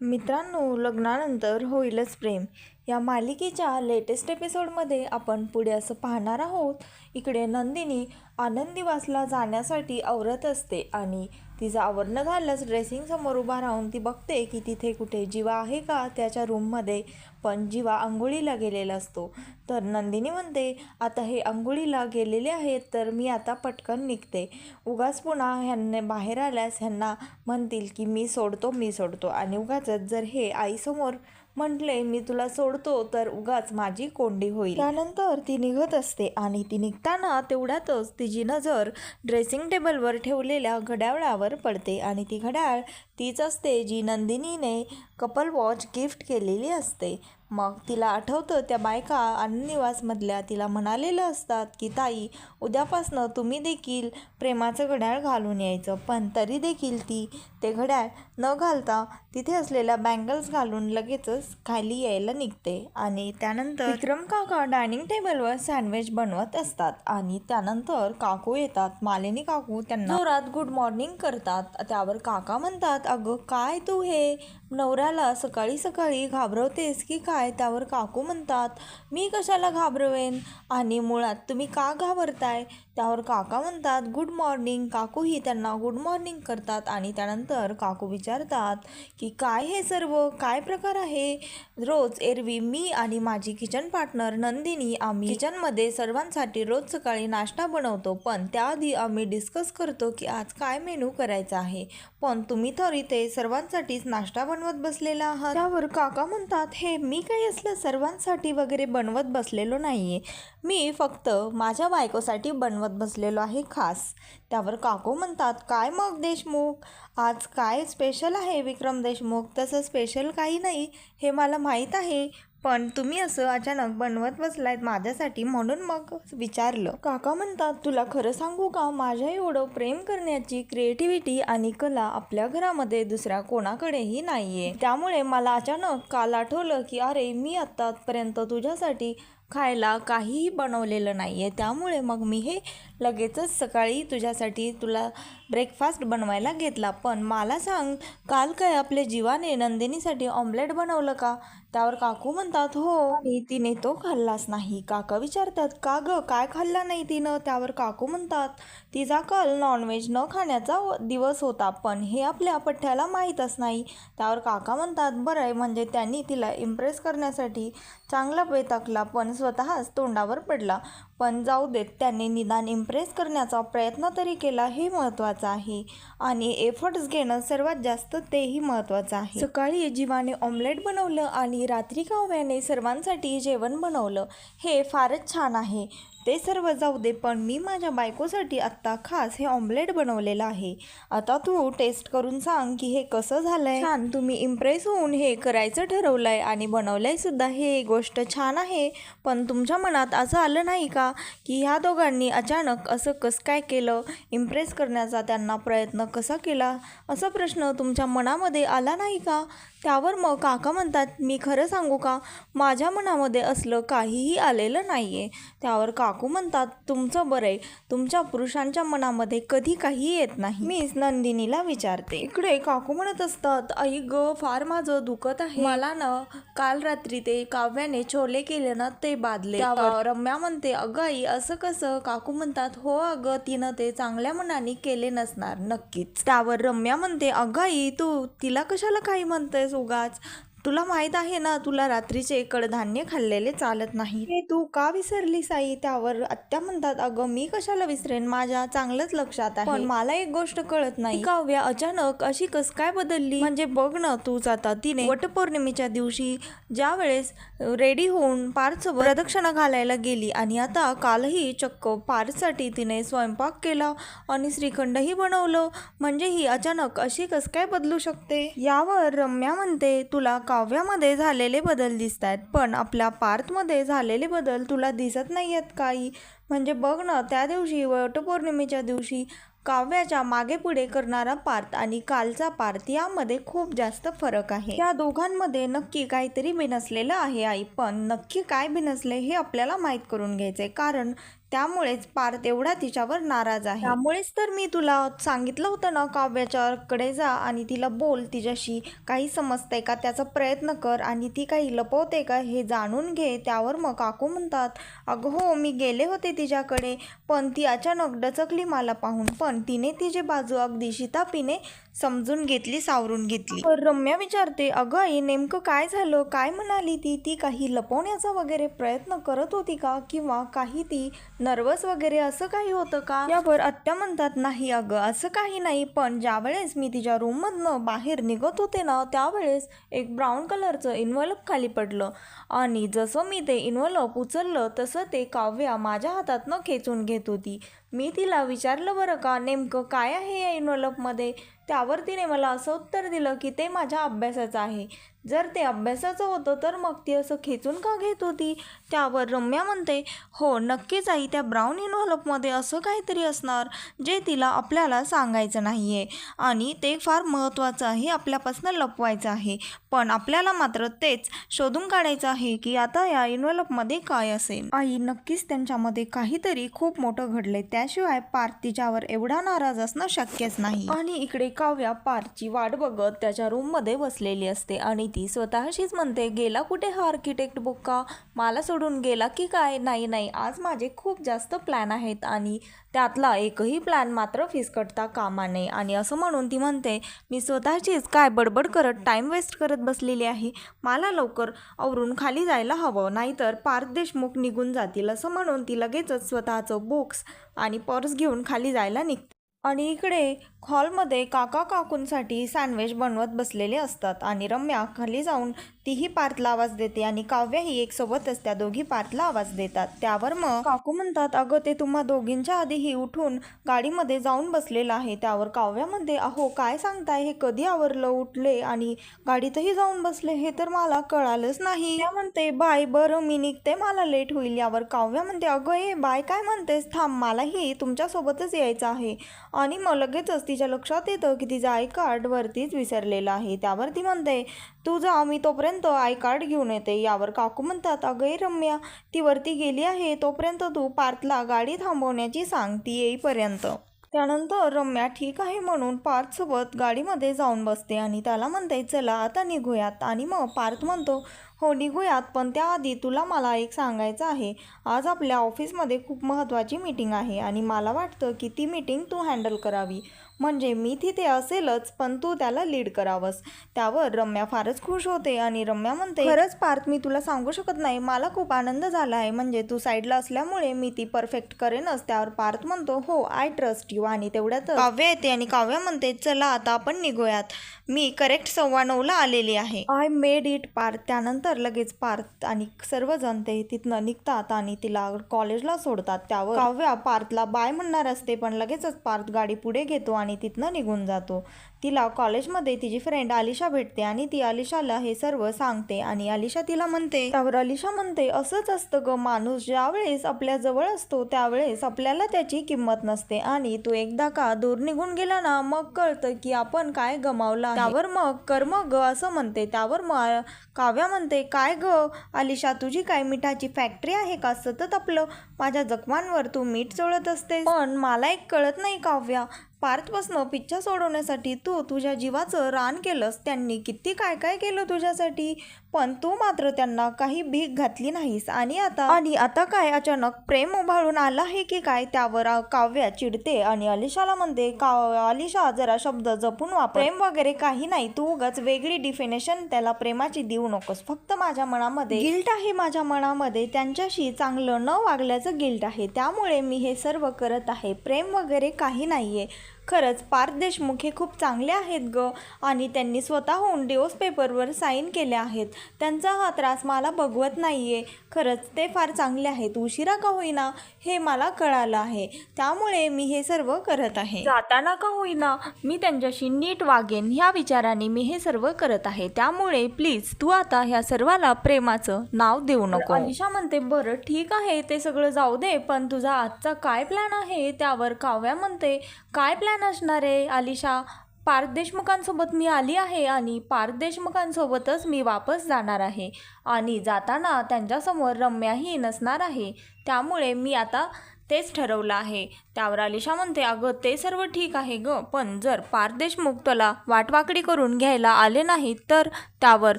मित्रांनो लग्नानंतर होईलच प्रेम. या मालिकेच्या लेटेस्ट एपिसोडमध्ये आपण पुढे असं पाहणार आहोत. इकडे नंदिनी आनंदीवासला जाण्यासाठी आवरत असते आणि तिचं आवरणं झालंच ड्रेसिंगसमोर उभा राहून ती बघते की तिथे कुठे जीवा आहे का? त्याच्या रूममध्ये पण जीवा आंघोळीला गेलेला असतो. तर नंदिनी म्हणते आता हे आंघोळीला गेलेले आहेत तर मी आता पटकन निघते. उगाच पुन्हा ह्यांना बाहेर आल्यास ह्यांना म्हणतील की मी सोडतो मी सोडतो. आणि उगाचच जर हे आईसमोर म्हटले मी तुला सोडतो तर उगाच माझी कोंडी होईल. त्यानंतर ती निघत असते आणि ती निघताना तेवढ्यातच तिची नजर ड्रेसिंग टेबलवर ठेवलेल्या घड्याळावर पडते आणि ती घड्याळ तीच असते जी नंदिनीने कपल वॉच गिफ्ट केलेली असते. मग तिला आठवतं त्या बायका आनंदनिवासमधल्या तिला म्हणालेलं असतात की ताई उद्यापासनं तुम्ही देखील प्रेमाचं घड्याळ घालून यायचं. पण तरी देखील ती ते घड्याळ न घालता तिथे असलेल्या बँगल्स घालून लगेचच खाली यायला निघते. आणि त्यानंतर विक्रम काका डायनिंग टेबलवर सँडविच बनवत असतात. आणि त्यानंतर काकू येतात. मालिनी काकू त्यांना जोरात गुड मॉर्निंग करतात. त्यावर काका म्हणतात अगं काय तू हे नवऱ्याला सकाळी सकाळी घाबरवतेस की काय? त्यावर काकू म्हणतात मी कशाला घाबरवेन? आणि मुळात तुम्ही का घाबरताय? त्यावर काका म्हणतात गुड मॉर्निंग काकूही त्यांना गुड मॉर्निंग करतात आणि त्यानंतर काकू विचारतात की काय हे सर्व? काय प्रकार आहे? रोज एरवी मी आणि माझी किचन पार्टनर नंदिनी आम्ही किचनमध्ये सर्वांसाठी रोज सकाळी नाश्ता बनवतो. पण त्याआधी आम्ही डिस्कस करतो की आज काय मेनू करायचा आहे? पण तुम्ही तर इथे सर्वांसाठीच नाश्ता बनवत बसलेला आहात. त्यावर काका म्हणतात हे मी काही असलं सर्वांसाठी वगैरे बनवत बसलेलो नाही मी फक्त माझ्या बायकोसाठी बनवत बसलेलो आहे खास. त्यावर काकू म्हणतात काय मग देशमुख? आज काय स्पेशल आहे विक्रम देशमुख? तसं स्पेशल काही नाही हे मला माहीत आहे. पण तुम्ही असं अचानक बनवत बसलायत माझ्यासाठी म्हणून मग विचारलं. काका म्हणतात तुला खरं सांगू का? माझ्या एवढं प्रेम करण्याची क्रिएटिव्हिटी आणि कला आपल्या घरामध्ये दुसऱ्या कोणाकडेही नाहीये. त्यामुळे मला अचानक काल आठवलं की अरे मी आत्तापर्यंत तुझ्यासाठी खायला काहीही बनवलेलं नाही आहे त्यामुळे मग मी हे लगेचच सकाळी तुझ्यासाठी तुला ब्रेकफास्ट बनवायला घेतला. पण मला सांग काल काय आपल्या जीवाने नंदिनीसाठी ऑमलेट बनवलं का? त्यावर काकू म्हणतात हो. आणि तिने तो खाल्लाच नाही. काका विचारतात का ग? काय खाल्ला नाही तिनं? त्यावर काकू म्हणतात तिचा काल नॉनव्हेज न खाण्याचा दिवस होता पण हे आपल्या पठ्ठ्याला माहीतच नाही. त्यावर काका म्हणतात बरं आहे म्हणजे त्यांनी तिला इम्प्रेस करण्यासाठी चांगला बेताकला पण स्वतःच तोंडावर पडला. पण जाऊ देत त्यांनी निदान इम्प्रेस करण्याचा प्रयत्न तरी केला हे महत्त्वाचं आहे. आणि एफर्ट्स घेणं सर्वात जास्त तेही महत्त्वाचं आहे. सकाळी जीवाने ऑमलेट बनवलं आणि रात्री काव्याने सर्वांसाठी जेवण बनवलं. हे फारच छान आहे. ते सर्व जाऊ दे पण मी माझ्या बायकोसाठी आत्ता खास हे ऑमलेट बनवलेलं आहे. आता तू टेस्ट करून सांग की हे कसं झालंय. छान तुम्ही इम्प्रेस होऊन हे करायचं ठरवलंय आणि बनवलंय सुद्धा. हे गोष्ट छान आहे पण तुमच्या मनात असं आलं नाही का की ह्या दोघांनी अचानक असं कसं काय केलं? इम्प्रेस करण्याचा त्यांना प्रयत्न कसा केला? असा प्रश्न तुमच्या मनामध्ये आला नाही का? त्यावर मग काका म्हणतात मी खरं सांगू का? माझ्या मनामध्ये असलं काहीही आलेलं नाही आहे त्यावर काकू म्हणतात तुमचं बरं आहे तुमच्या पुरुषांच्या मनामध्ये कधी काही येत नाही. मीच नंदिनीला विचारते. इकडे काकू म्हणत असतात आई ग फार माझं दुखत आहे. मला ना काल रात्री ते काव्याने छोले केले ना ते बादले. त्यावर रम्या म्हणते अगं आई असं कसं? काकू म्हणतात हो अगं तिनं ते चांगल्या मनाने केले नसणार नक्कीच. त्यावर रम्या म्हणते अगं आई तू तिला कशाला काही म्हणतेस? उगाच तुला माहीत आहे ना तुला रात्रीचे कडधान्य खाल्लेले चालत नाही. हे तू का विसरलीस आई त्यावर? आत्या म्हणतात अगं मी कशाला विसरेन? माझ्या चांगलंच लक्षात आहे. पण मला एक गोष्ट कळत नाही. काव्या अचानक अशी कस काय बदलली? म्हणजे बघ ना तूच आता तिने वटपौर्णिमेच्या दिवशी ज्या वेळेस रेडी होऊन पार्थसोबत प्रदक्षिणा घालायला गेली आणि आता कालही चक्क पार्थसाठी तिने स्वयंपाक केला आणि श्रीखंडही बनवलं म्हणजे ही अचानक अशी कस काय बदलू शकते? यावर रम्या म्हणते तुला काव्यामध्ये झालेले बदल दिसत आहेत पण आपल्या पार्थमध्ये झालेले बदल तुला दिसत नाही आहेत काही? म्हणजे बघ ना त्या दिवशी वटपौर्णिमेच्या दिवशी काव्याच्या मागे पुढे करणारा पार्थ आणि कालचा पार्थ यामध्ये खूप जास्त फरक आहे. या दोघांमध्ये नक्की काहीतरी बिनसलेलं आहे आई पण नक्की काय बिनसले हे आपल्याला माहीत करून घ्यायचंय. कारण त्यामुळेच पार्थ एवढा तिच्यावर नाराज आहे. त्यामुळेच तर मी तुला सांगितलं होतं ना काव्याच्याकडे जा आणि तिला बोल तिच्याशी काही समजतंय का त्याचा प्रयत्न कर आणि ती काही लपवते का हे जाणून घे त्यावर मग काकू म्हणतात अगं हो मी गेले होते तिच्याकडे पण ती अचानक डचकली मला पाहून पण तिने तिची बाजू अगदी शितापीने समजून घेतली सावरून घेतली. तर रम्या विचारते अगं आई नेमकं काय झालं? काय म्हणाली ती? ती काही लपवण्याचा वगैरे प्रयत्न करत होती का? किंवा काही ती नर्वस वगैरे असं काही होतं का? यावर आत्या म्हणतात नाही अगं असं काही नाही. पण ज्यावेळेस मी तिच्या रूममधनं बाहेर निघत होते ना त्यावेळेस एक ब्राऊन कलरचं इन्व्हलप खाली पडलं. आणि जसं मी ते इन्व्हलप उचललं तसं ते काव्या माझ्या हातातनं खेचून घेत होती. मी तिला विचारलं बरं का? नेमकं काय आहे या इन्व्हॉल्वमध्ये त्यावर तिने मला असं उत्तर दिलं की ते माझ्या अभ्यासाचं आहे. जर ते अभ्यासाचं होतं तर मग ती असं खेचून का घेत होती? त्यावर रम्या म्हणते हो नक्कीच आई त्या ब्राऊन इन्व्हॉल्वमध्ये असं काहीतरी असणार जे तिला आपल्याला सांगायचं नाही आहे आणि ते फार महत्त्वाचं आहे आपल्यापासून लपवायचं आहे. पण आपल्याला मात्र तेच शोधून काढायचं आहे की आता या इन्व्हॉल्वमध्ये काय असेल. आई नक्कीच त्यांच्यामध्ये काहीतरी खूप मोठं घडलंय. त्याशिवाय पार्थ तिच्यावर एवढा नाराज असणं शक्यच नाही. आणि इकडे काव्या पार्थची वाट बघत त्याच्या रूममध्ये बसलेली असते आणि ती स्वतःशीच म्हणते गेला कुठे हा आर्किटेक्ट बुक्का? मला सोडून गेला की काय? नाही नाही. आज माझे खूप जास्त प्लॅन आहेत आणि त्यातला एकही प्लॅन मात्र फिसकटता कामा नये. आणि असं म्हणून ती म्हणते मी स्वतःचीच काय बडबड करत टाईम वेस्ट करत बसलेली आहे. मला लवकर आवरून खाली जायला हवं. नाहीतर पार्थ देशमुख निघून जातील. असं म्हणून ती लगेचच स्वतःचं बुक्स आणि पर्स घेऊन खाली जायला निघते. आणि इकडे हॉलमध्ये काका काकूंसाठी सँडविच बनवत बसलेले असतात आणि रम्या खाली जाऊन तीही पार्थला आवाज देते आणि काव्याही एक सोबतच त्या दोघी पार्थला आवाज देतात. त्यावर मग काकू म्हणतात अगं ते तुम्हा दोघींच्या आधीही उठून गाडीमध्ये जाऊन बसलेलं आहे. त्यावर काव्यामध्ये अहो काय सांगताय? हे कधी आवरलं उठले आणि गाडीतही जाऊन बसले? हे तर मला कळालंच नाही. त्या म्हणते बाय बरं मी निघते. मला लेट होईल. यावर काव्या म्हणते अगं ए बाय काय म्हणतेस? थांब मलाही तुमच्यासोबतच यायचं आहे. आणि मग लगेचच तिच्या लक्षात येतं की तिचं आय कार्ड वरतीच विसरलेलं आहे. त्यावर ती म्हणते तू जा मी तोपर्यंत आय कार्ड घेऊन येते. यावर काकू म्हणतात अगै रम्या ती वरती गेली आहे. तोपर्यंत तू पार्थला गाडी थांबवण्याची सांग ती येईपर्यंत. त्यानंतर रम्या ठीक आहे म्हणून पार्थसोबत गाडीमध्ये जाऊन बसते आणि त्याला म्हणते चला आता निघूयात. आणि मग पार्थ म्हणतो हो निघूयात पण त्याआधी तुला मला एक सांगायचं आहे. आज आपल्या ऑफिसमध्ये खूप महत्त्वाची मीटिंग आहे आणि मला वाटतं की ती मीटिंग तू हँडल करावी. म्हणजे मी तिथे असेलच पण तू त्याला लीड करावंस. त्यावर रम्या फारच खुश होते आणि रम्या म्हणते खरंच पार्थ मी तुला सांगू शकत नाही. मला खूप आनंद झाला आहे म्हणजे तू साईडला असल्यामुळे मी ती परफेक्ट करेनच. त्यावर पार्थ म्हणतो हो आय ट्रस्ट यू. आणि तेवढ्यात काव्य येते आणि काव्य म्हणते चला आता आपण निघूयात. मी करेक्ट सव्वा नऊला आलेली आहे. I made it Parth. त्यानंतर लगेच पार्थ आणि सर्वजण ते तिथनं निघतात आणि तिला कॉलेजला सोडतात. त्यावर काव्या पार्थला बाय म्हणणार असते पण लगेचच पार्थ गाडी पुढे घेतो आणि तिथनं निघून जातो. तिला कॉलेजमध्ये तिची फ्रेंड अलिशा भेटते आणि ती अलिशाला हे सर्व सांगते आणि अलिशा तिला म्हणते त्यावर अलिशा म्हणते असंच असतं ग माणूस. ज्यावेळेस आपल्या जवळ असतो त्यावेळेस आपल्याला त्याची किंमत नसते आणि तू एकदा का दूर निघून गेला ना मग कळतं की आपण काय गमावला त्यावर मग कर्म ग असं म्हणते. त्यावर मग काव्या म्हणते काय ग? अलिशा तुझी काय मिठाची फॅक्टरी आहे का? सतत आपलं माझ्या जखमांवर तू मीठ चोळत असते पण मला एक कळत नाही काव्या. पार्थपासनं पिच्छा सोडवण्यासाठी तू तुझ्या जीवाचं रान केलंस. त्यांनी किती काय काय केलं तुझ्यासाठी? पण तू मात्र त्यांना काही भीक घातली नाहीस. आणि आता आणि आता काय? अचानक प्रेम उभाळून आला आहे की काय? त्यावर काव्या चिडते आणि अलिशाला म्हणते का अलिशा जरा शब्द जपून वापर. प्रेम वगैरे काही नाही. तू उगाच वेगळी डिफिनेशन त्याला प्रेमाची देऊ नकोस. फक्त माझ्या मनामध्ये गिल्ट आहे माझ्या मनामध्ये. त्यांच्याशी चांगलं न वागल्याचं गिल्ट आहे. त्यामुळे मी हे सर्व करत आहे. प्रेम वगैरे काही नाहीये. खरंच पार्थ देशमुख हे खूप चांगले आहेत ग. आणि त्यांनी स्वतःहून डिवोर्स पेपरवर साईन केले आहेत. त्यांचा हा त्रास मला बघवत नाही आहे खरंच ते फार चांगले आहेत. उशिरा का होईना हे मला कळालं आहे. त्यामुळे मी हे सर्व करत आहे. जाताना का होईना? मी त्यांच्याशी नीट वागेन ह्या विचाराने मी हे सर्व करत आहे. त्यामुळे प्लीज तू आता ह्या सर्वाला प्रेमाचं नाव देऊ नको. अलिशा म्हणते बरं ठीक आहे ते सगळं जाऊ दे पण तुझा आजचा काय प्लॅन आहे? त्यावर काव्या म्हणते काय प्लॅन नसणार आहे? आलिशा पार्थ देशमुखांसोबत मी आली आहे आणि पार्थ देशमुखांसोबतच मी वापस जाणार आहे. आणि जाताना त्यांच्यासमोर रम्याही नसणार आहे. त्यामुळे मी आता तेच ठरवलं आहे. त्यावर आलिशा म्हणते अगं ते सर्व ठीक आहे ग पण जर पार देशमुख वाटवाकडी करून घ्यायला आले नाहीत तर त्यावर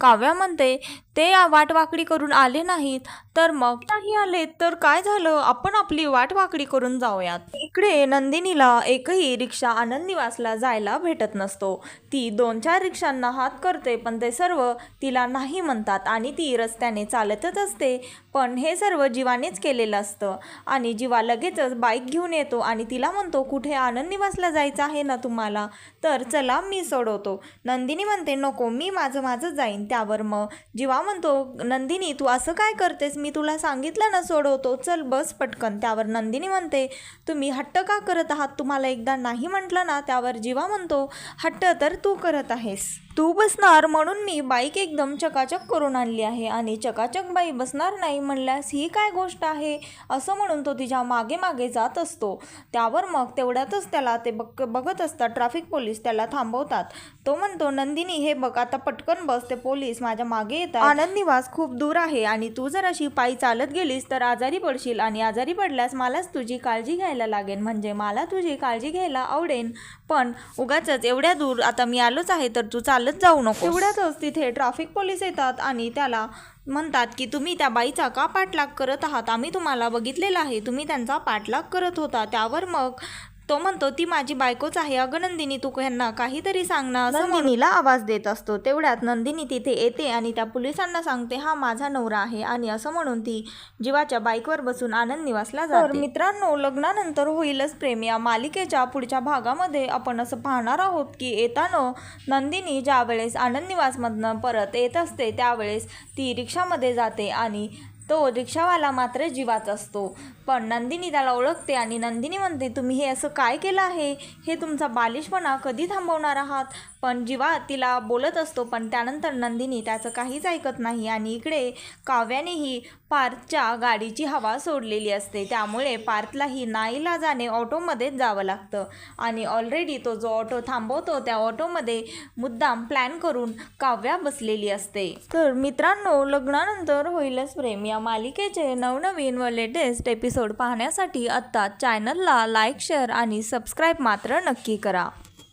काव्या म्हणते ते वाटवाकडी करून आले नाहीत तर मग नाही आले तर काय झालं? आपण आपली वाटवाकडी करून जाऊयात. इकडे नंदिनीला एकही रिक्षा आनंद निवासला जायला भेटत नसतो. ती दोन चार रिक्षांना हात करते पण ते सर्व तिला नाही म्हणतात आणि ती रस्त्याने चालतच असते. पण हे सर्व जीवानेच केलेलं असतं आणि जीवा लगेचच बाईक घेऊन येतो आणि तिला म्हणतो कुठे आनंद निवासला जायचं आहे ना तुम्हाला? तर चला मी सोडवतो. नंदिनी म्हणते नको मी माझं माझं जाईन त्यावर मग. जीवा म्हणतो नंदिनी तू असं काय करतेस? मी तुला सांगितलं ना सोडवतो. चल बस पटकन. त्यावर नंदिनी म्हणते तुम्ही हट्ट का करत आहात? तुम्हाला एकदा नाही म्हटलं ना? त्यावर जीवा म्हणतो हट्ट तर तू करत आहेस. तू बसणार म्हणून मी बाईक एकदम चकाचक करून आणली आहे आणि चकाचक बाई बसणार नाही म्हणल्यास ही काय गोष्ट आहे? असं म्हणून तो तिच्यामागे मागे जात असतो. त्यावर मग तेवढ्यातच त्याला ते बघ बघत असतात ट्रॅफिक पोलीस त्याला थांबवतात. तो म्हणतो नंदिनी हे बघ आता पटकन बस ते पोलीस माझ्या मागे येतात. आनंद निवास खूप दूर आहे आणि तू जर अशी पायी चालत गेलीस तर आजारी पडशील आणि आजारी पडल्यास मलाच तुझी काळजी घ्यायला लागेल म्हणजे मला तुझी काळजी घ्यायला आवडेल पण उगाच एवढ्या दूर आता मी आलोच आहे तर तू चाल चालत जाऊ नको एवढ्यातच तिथे ट्रॅफिक पोलीस येतात आणि त्याला म्हणतात की तुम्ही त्या बाईचा का पाठलाग करत आहात? आम्ही तुम्हाला बघितलेलं आहे. तुम्ही त्यांचा पाठलाग करत होता. त्यावर मग तो म्हणतो ती माझी बायकोच आहे. अगं नंदिनी तू ह्यांना काहीतरी सांग ना. असं नंदिनीला आवाज देत असतो. तेवढ्यात नंदिनी तिथे येते आणि त्या पोलिसांना सांगते हा माझा नवरा आहे. आणि असं म्हणून ती जीवाच्या बाईकवर बसून आनंद निवासला जाते. मित्रांनो लग्नानंतर होईलच प्रेम. या मालिकेच्या पुढच्या भागामध्ये आपण असं पाहणार आहोत की येताना नंदिनी ज्या वेळेस आनंद निवासमधनं परत येत असते त्यावेळेस ती रिक्षामध्ये जाते आणि तो रिक्षावाला मात्र जीवाच असतो. पण नंदिनी त्याला ओळखते आणि नंदिनी म्हणते तुम्ही हे असं काय केलं आहे? हे तुमचा बालिशपणा कधी थांबवणार आहात? पण जीवा तिला बोलत असतो पण त्यानंतर नंदिनी त्याचं काहीच ऐकत नाही आणि इकडे काव्यानेही पार्थच्या गाडीची हवा सोडलेली असते. त्यामुळे पार्थलाही नाईला जाणे ऑटोमध्येच जावं लागतं आणि ऑलरेडी तो जो ऑटो थांबवतो त्या ऑटोमध्ये मुद्दाम प्लॅन करून काव्या बसलेली असते. तर मित्रांनो लग्नानंतर होईलच प्रेम. या मालिकेचे नवनवीन व लेटेस्ट एपिसोड पाहण्यासाठी आत्ता चॅनलला लाईक शेअर आणि सबस्क्राईब मात्र नक्की करा.